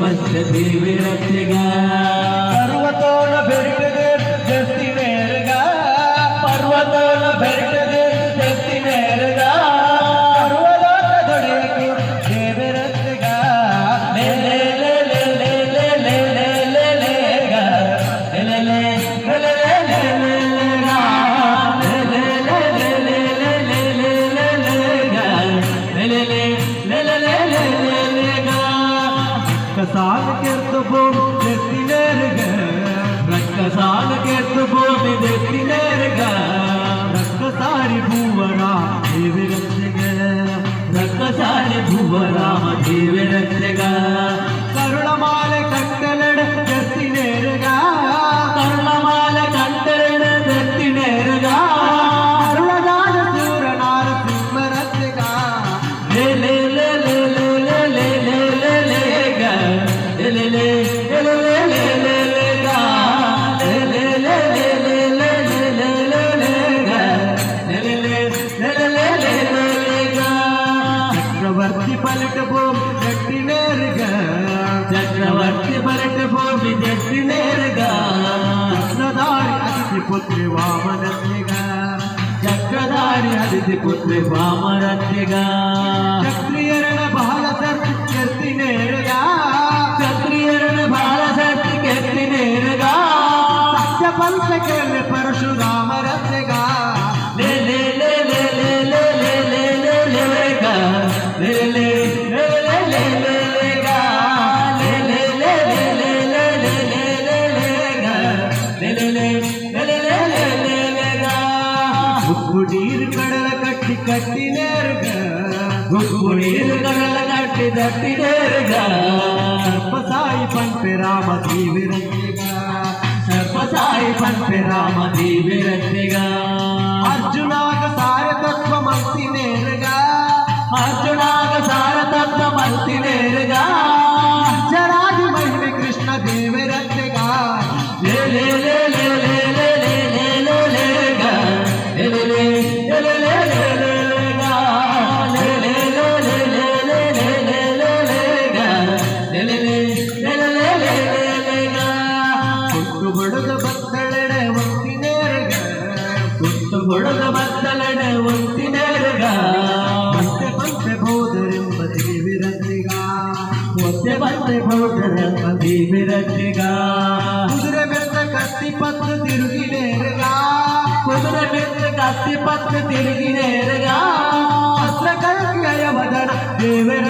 पक्ष देवी रथ गया। കക്കസാലകേർത്തുഭൂമി നേരുക കക്കസാലകേർത്തുഭൂമി നേരുക കക്കസാരി ഭൂവരാമദേവി രക്ഷക കക്കസാരി ഭൂവരാമദേവി രക്ഷക കരുണമാല കട്ടലട ജത്തി നേരുക കരുണമാല കട്ടലട ജത്തി നേരുക അരുളദാന സൂരനാര സിംഹ രക്ഷക ലേ చక్రవర్తి పలట భూమి జట్టినేరుగా చక్రవర్తి పలట భూమి జట్టినేరుగా కృష్ణదారి పుత్రి వామనస్యగా చక్రధారి అతిథి పుత్రి వామనస్యగా చక్రియరణ బాల సర్తి చెత్తినేరుగా చక్రియరణ బాల సర్తి కెత్తినేరుగా పంచకెళ్ళి పరశురామ குடியிரு கடலை கட்டி கட்டி நேருங்க குடியிரு கடலை கட்டி தட்டி நேருங்க சர்பசாயி பண்பு ராம தீவிரத்திகா. சர்பசாயி பண்பு ராம தீவிரத்திகா. அர்ஜுனாக சார தத்துவமஸ்தி நேருங்க அர்ஜுனா కొద్ది బండి భౌతరంది విరట్టుగా కుదుర మెత్త కత్తి పత్తు తిరిగి నేరుగా. కుదుర మెత్త కత్తి పత్తు తిరిగి నేరుగా. అసలు కలిగి అయవదన దేవర